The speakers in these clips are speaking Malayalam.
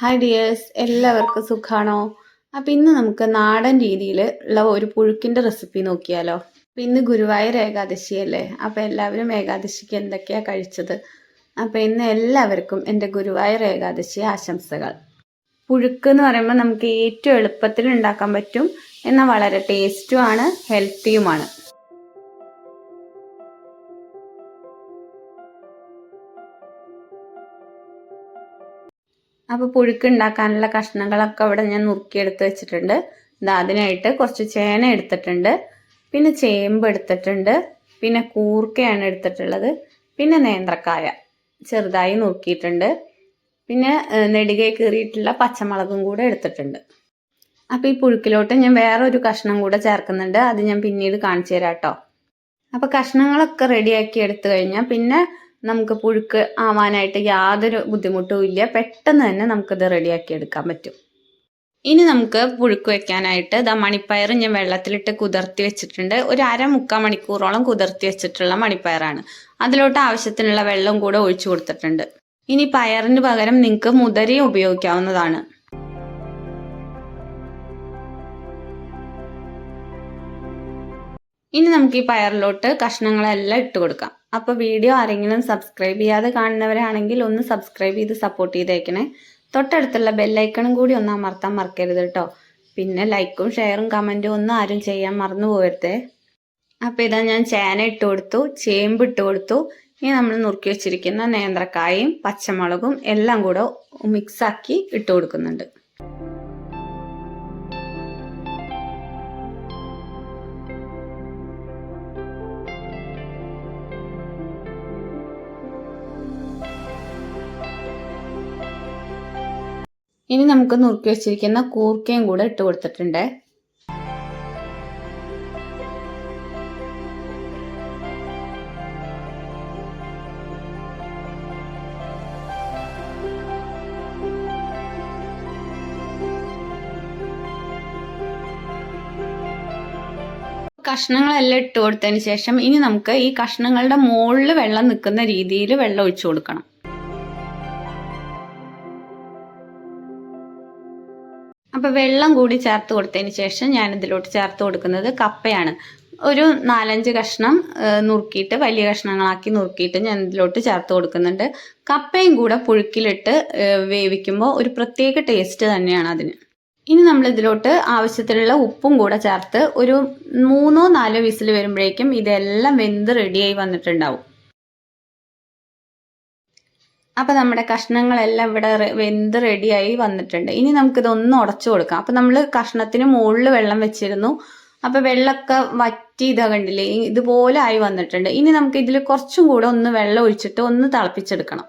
ഹായ് ഡിയേഴ്സ് എല്ലാവർക്കും സുഖാണോ? അപ്പം ഇന്ന് നമുക്ക് നാടൻ രീതിയിൽ ഉള്ള ഒരു പുഴുക്കിന്റെ റെസിപ്പി നോക്കിയാലോ? അപ്പം ഇന്ന് ഗുരുവായൂർ ഏകാദശിയല്ലേ അപ്പം എല്ലാവരും ഏകാദശിക്ക് എന്തൊക്കെയാണ് കഴിച്ചത്? അപ്പം ഇന്ന് എല്ലാവർക്കും എന്റെ ഗുരുവായൂർ ഏകാദശി ആശംസകൾ. പുഴുക്ക് എന്ന് പറയുമ്പോൾ നമുക്ക് ഏറ്റവും എളുപ്പത്തിൽ ഉണ്ടാക്കാൻ പറ്റും എന്നാൽ വളരെ ടേസ്റ്റുമാണ് ഹെൽത്തിയുമാണ് അപ്പോൾ പുഴുക്ക് ഉണ്ടാക്കാനുള്ള കഷ്ണങ്ങളൊക്കെ അവിടെ ഞാൻ നുറുക്കിയെടുത്ത് വെച്ചിട്ടുണ്ട്. ഇതാ അതിനായിട്ട് കുറച്ച് ചേന എടുത്തിട്ടുണ്ട്. പിന്നെ ചേമ്പ് എടുത്തിട്ടുണ്ട്. പിന്നെ കൂർക്കയാണ് എടുത്തിട്ടുള്ളത്. പിന്നെ നേന്ത്രക്കായ ചെറുതായി നുറുക്കിയിട്ടുണ്ട്. പിന്നെ നെടുകെ കീറിയിട്ടുള്ള പച്ചമുളകും കൂടെ എടുത്തിട്ടുണ്ട്. അപ്പോൾ ഈ പുഴുക്കിലോട്ട് ഞാൻ വേറൊരു കഷ്ണം കൂടെ ചേർക്കുന്നുണ്ട്. അത് ഞാൻ പിന്നീട് കാണിച്ചു തരാം കേട്ടോ. അപ്പോൾ കഷ്ണങ്ങളൊക്കെ റെഡിയാക്കി എടുത്തു കഴിഞ്ഞാൽ പിന്നെ നമുക്ക് പുഴുക്ക് ആവാനായിട്ട് യാതൊരു ബുദ്ധിമുട്ടും ഇല്ല. പെട്ടെന്ന് തന്നെ നമുക്കിത് റെഡിയാക്കി എടുക്കാൻ പറ്റും. ഇനി നമുക്ക് പുഴുക്ക് വെക്കാനായിട്ട് ഇതാ മണിപ്പയർ ഞാൻ വെള്ളത്തിലിട്ട് കുതിർത്തി വെച്ചിട്ടുണ്ട്. ഒരു അര മുക്കാൽ മണിക്കൂറോളം കുതിർത്തി വെച്ചിട്ടുള്ള മണിപ്പയറാണ്. അതിലോട്ട് ആവശ്യത്തിനുള്ള വെള്ളം കൂടെ ഒഴിച്ചു കൊടുത്തിട്ടുണ്ട്. ഇനി പയറിന് പകരം നിങ്ങൾക്ക് മുതരയും ഉപയോഗിക്കാവുന്നതാണ്. ഇനി നമുക്ക് ഈ പയറിലോട്ട് കഷ്ണങ്ങളെല്ലാം ഇട്ട് കൊടുക്കാം. അപ്പോൾ വീഡിയോ ആരെങ്കിലും സബ്സ്ക്രൈബ് ചെയ്യാതെ കാണുന്നവരാണെങ്കിൽ ഒന്ന് സബ്സ്ക്രൈബ് ചെയ്ത് സപ്പോർട്ട് ചെയ്തേക്കണേ. തൊട്ടടുത്തുള്ള ബെല്ലൈക്കണും കൂടി ഒന്ന് അമർത്താൻ മറക്കരുത് കേട്ടോ പിന്നെ ലൈക്കും ഷെയറും കമന്റും ഒന്നും ആരും ചെയ്യാൻ മറന്നു പോകരുതേ. അപ്പോൾ ഇതാ ഞാൻ ചേന ഇട്ട് കൊടുത്തു ചേമ്പ് ഇട്ട് കൊടുത്തു. ഇനി നമ്മൾ നുറുക്കി വെച്ചിരിക്കുന്ന നേന്ത്രക്കായും പച്ചമുളകും എല്ലാം കൂടെ മിക്സാക്കി ഇട്ട് കൊടുക്കുന്നുണ്ട്. ഇനി നമുക്ക് നുറുക്കി വെച്ചിരിക്കുന്ന കൂർക്കയും കൂടെ ഇട്ട് കൊടുത്തിട്ടുണ്ട്. കഷ്ണങ്ങളെല്ലാം ഇട്ട് കൊടുത്തതിന് ശേഷം ഇനി നമുക്ക് ഈ കഷ്ണങ്ങളുടെ മുകളിൽ വെള്ളം നിൽക്കുന്ന രീതിയിൽ വെള്ളം ഒഴിച്ചു കൊടുക്കണം. അപ്പോൾ വെള്ളം കൂടി ചേർത്ത് കൊടുത്തതിന് ശേഷം ഞാൻ ഇതിലോട്ട് ചേർത്ത് കൊടുക്കുന്നത് കപ്പയാണ്. ഒരു നാലഞ്ച് കഷ്ണം നുറുക്കിയിട്ട് വലിയ കഷ്ണങ്ങളാക്കി നുറുക്കിയിട്ട് ഞാൻ ഇതിലോട്ട് ചേർത്ത് കൊടുക്കുന്നുണ്ട്. കപ്പയും കൂടെ പുഴുക്കിലിട്ട് വേവിക്കുമ്പോൾ ഒരു പ്രത്യേക ടേസ്റ്റ് തന്നെയാണ് അതിന്. ഇനി നമ്മൾ ഇതിലോട്ട് ആവശ്യത്തിനുള്ള ഉപ്പും കൂടെ ചേർത്ത് ഒരു മൂന്നോ നാലോ വിസിൽ വരുമ്പോഴേക്കും ഇതെല്ലാം വെന്ത് റെഡിയായി വന്നിട്ടുണ്ടാവും. അപ്പോൾ നമ്മുടെ കഷ്ണങ്ങളെല്ലാം ഇവിടെ വെന്ത് റെഡിയായി വന്നിട്ടുണ്ട്. ഇനി നമുക്കിതൊന്ന് ഉടച്ചു കൊടുക്കാം. അപ്പോൾ നമ്മൾ കഷ്ണത്തിന് മുകളിൽ വെള്ളം വെച്ചിരുന്നു. അപ്പോൾ വെള്ളമൊക്കെ വറ്റി ഇതാ കണ്ടില്ലേ? ഇതുപോലെ ആയി വന്നിട്ടുണ്ട്. ഇനി നമുക്ക് ഇതിൽ കുറച്ചും കൂടെ ഒന്ന് വെള്ളം ഒഴിച്ചിട്ട് ഒന്ന് തിളപ്പിച്ചെടുക്കണം.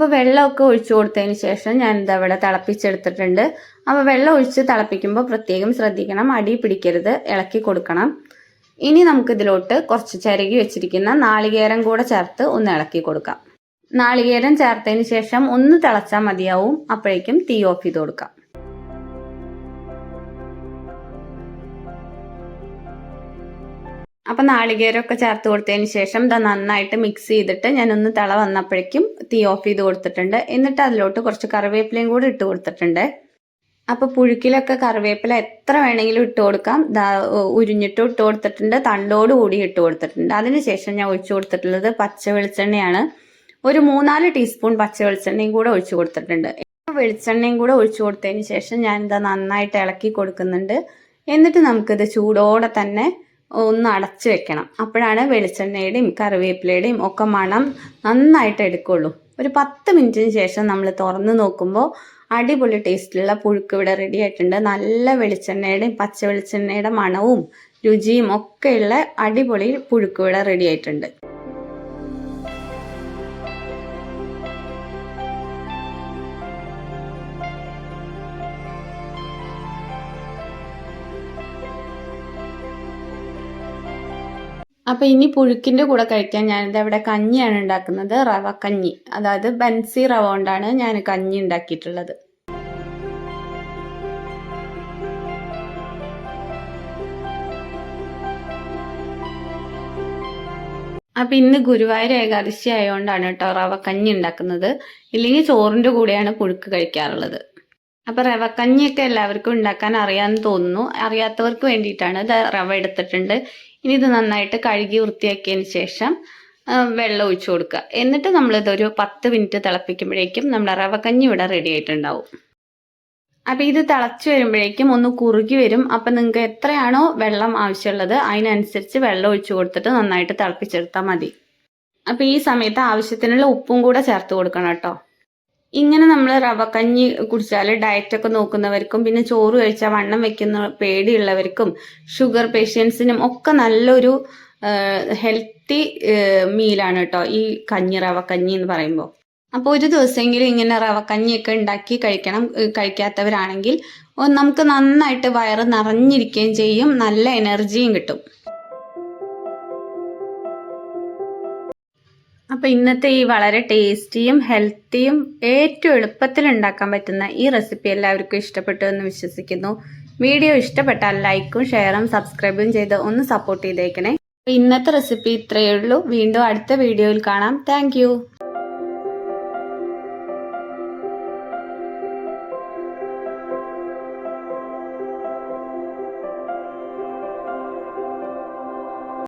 അപ്പോൾ വെള്ളമൊക്കെ ഒഴിച്ചു കൊടുത്തതിന് ശേഷം ഞാൻ എന്താ ഇവിടെ തിളപ്പിച്ചെടുത്തിട്ടുണ്ട്. അപ്പോൾ വെള്ളം ഒഴിച്ച് തിളപ്പിക്കുമ്പോൾ പ്രത്യേകം ശ്രദ്ധിക്കണം. അടി പിടിക്കരുത്. ഇളക്കി കൊടുക്കണം. ഇനി നമുക്കിതിലോട്ട് കുറച്ച് ചിരകി വെച്ചിരിക്കുന്ന നാളികേരം കൂടെ ചേർത്ത് ഒന്ന് ഇളക്കി കൊടുക്കാം. നാളികേരം ചേർത്തതിന് ശേഷം ഒന്ന് തിളച്ചാൽ മതിയാവും. അപ്പോഴേക്കും തീ ഓഫ് ചെയ്ത് കൊടുക്കാം. അപ്പം നാളികേരമൊക്കെ ചേർത്ത് കൊടുത്തതിന് ശേഷം ഇത് നന്നായിട്ട് മിക്സ് ചെയ്തിട്ട് ഞാനൊന്ന് തിള വന്നപ്പോഴേക്കും തീ ഓഫ് ചെയ്ത് കൊടുത്തിട്ടുണ്ട്. എന്നിട്ട് അതിലോട്ട് കുറച്ച് കറിവേപ്പിലയും കൂടി ഇട്ട് കൊടുത്തിട്ടുണ്ട്. അപ്പോൾ പുഴുക്കിലൊക്കെ കറിവേപ്പില എത്ര വേണമെങ്കിലും ഇട്ട് കൊടുക്കാം. ഉരിഞ്ഞിട്ടും ഇട്ട് കൊടുത്തിട്ടുണ്ട്. തണ്ടോട് കൂടി ഇട്ട് കൊടുത്തിട്ടുണ്ട്. അതിനുശേഷം ഞാൻ ഒഴിച്ചു കൊടുത്തിട്ടുള്ളത് പച്ച വെളിച്ചെണ്ണയാണ്. ഒരു മൂന്നാൽ ടീസ്പൂൺ പച്ച വെളിച്ചെണ്ണയും കൂടെ ഒഴിച്ചു കൊടുത്തിട്ടുണ്ട്. വെളിച്ചെണ്ണയും കൂടെ ഒഴിച്ചു കൊടുത്തതിന് ശേഷം ഞാൻ ഇത് നന്നായിട്ട് ഇളക്കി കൊടുക്കുന്നുണ്ട്. എന്നിട്ട് നമുക്കിത് ചൂടോടെ തന്നെ ഒന്ന് അടച്ചു വെക്കണം. അപ്പോഴാണ് വെളിച്ചെണ്ണയുടെയും കറിവേപ്പിലയുടെയും ഒക്കെ മണം നന്നായിട്ട് എടുക്കുള്ളൂ. ഒരു പത്ത് മിനിറ്റിന് ശേഷം നമ്മൾ തുറന്ന് നോക്കുമ്പോൾ അടിപൊളി ടേസ്റ്റിലുള്ള പുഴുക്ക് ഇവിടെ റെഡി ആയിട്ടുണ്ട്. നല്ല വെളിച്ചെണ്ണയുടെയും പച്ച വെളിച്ചെണ്ണയുടെ മണവും രുചിയും ഒക്കെയുള്ള അടിപൊളി പുഴുക്ക് ഇവിടെ റെഡി ആയിട്ടുണ്ട്. അപ്പോൾ ഇനി പുഴുക്കിന്റെ കൂടെ കഴിക്കാൻ ഞാനിത് അവിടെ കഞ്ഞിയാണ് ഉണ്ടാക്കുന്നത്. റവ കഞ്ഞി. അതായത് ബൻസി റവ കൊണ്ടാണ് ഞാൻ കഞ്ഞി ഉണ്ടാക്കിയിട്ടുള്ളത്. അപ്പം ഇന്ന് ഗുരുവായൂർ ഏകാദശി ആയതുകൊണ്ടാണ് കേട്ടോ റവ കഞ്ഞി ഉണ്ടാക്കുന്നത്. ഇല്ലെങ്കിൽ ചോറിന്റെ കൂടെയാണ് പുഴുക്ക് കഴിക്കാറുള്ളത്. അപ്പം റവ കഞ്ഞിയൊക്കെ എല്ലാവർക്കും ഉണ്ടാക്കാൻ അറിയാമെന്ന് തോന്നുന്നു. അറിയാത്തവർക്ക് വേണ്ടിയിട്ടാണ് ഇത് റവ എടുത്തിട്ടുണ്ട്. ഇനി ഇത് നന്നായിട്ട് കഴുകി വൃത്തിയാക്കിയതിന് ശേഷം വെള്ളം ഒഴിച്ചു കൊടുക്കുക. എന്നിട്ട് നമ്മളിതൊരു പത്ത് മിനിറ്റ് തിളപ്പിക്കുമ്പോഴേക്കും നമ്മുടെ റവ കഞ്ഞി ഇവിടെ റെഡി ആയിട്ടുണ്ടാവും. അപ്പം ഇത് തിളച്ച് വരുമ്പോഴേക്കും ഒന്ന് കുറുകി വരും. അപ്പം നിങ്ങൾക്ക് എത്രയാണോ വെള്ളം ആവശ്യമുള്ളത് അതിനനുസരിച്ച് വെള്ളം ഒഴിച്ചു കൊടുത്തിട്ട് നന്നായിട്ട് തിളപ്പിച്ചെടുത്താൽ മതി. അപ്പം ഈ സമയത്ത് ആവശ്യത്തിനുള്ള ഉപ്പും കൂടെ ചേർത്ത് കൊടുക്കണം കേട്ടോ. ഇങ്ങനെ നമ്മൾ റവക്കഞ്ഞി കുടിച്ചാൽ ഡയറ്റൊക്കെ നോക്കുന്നവർക്കും പിന്നെ ചോറ് കഴിച്ചാൽ വണ്ണം വെക്കുന്ന പേടിയുള്ളവർക്കും ഷുഗർ പേഷ്യൻസിനും ഒക്കെ നല്ലൊരു ഹെൽത്തി മീലാണ് കേട്ടോ ഈ കഞ്ഞി റവക്കഞ്ഞി എന്ന് പറയുമ്പോൾ അപ്പോൾ ഒരു ദിവസമെങ്കിലും ഇങ്ങനെ റവക്കഞ്ഞിയൊക്കെ ഉണ്ടാക്കി കഴിക്കണം കഴിക്കാത്തവരാണെങ്കിൽ നമുക്ക് നന്നായിട്ട് വയറ് നിറഞ്ഞിരിക്കുകയും ചെയ്യും നല്ല എനർജിയും കിട്ടും. അപ്പോൾ ഇന്നത്തെ ഈ വളരെ ടേസ്റ്റിയും ഹെൽത്തിയും ഏറ്റവും എളുപ്പത്തിൽ ഉണ്ടാക്കാൻ പറ്റുന്ന ഈ റെസിപ്പി എല്ലാവർക്കും ഇഷ്ടപ്പെട്ടു എന്ന് വിശ്വസിക്കുന്നു. വീഡിയോ ഇഷ്ടപ്പെട്ടാൽ ലൈക്കും ഷെയറും സബ്സ്ക്രൈബും ചെയ്ത് ഒന്ന് സപ്പോർട്ട് ചെയ്തേക്കണേ. ഇന്നത്തെ റെസിപ്പി ഇത്രയേ ഉള്ളൂ. വീണ്ടും അടുത്ത വീഡിയോയിൽ കാണാം. താങ്ക്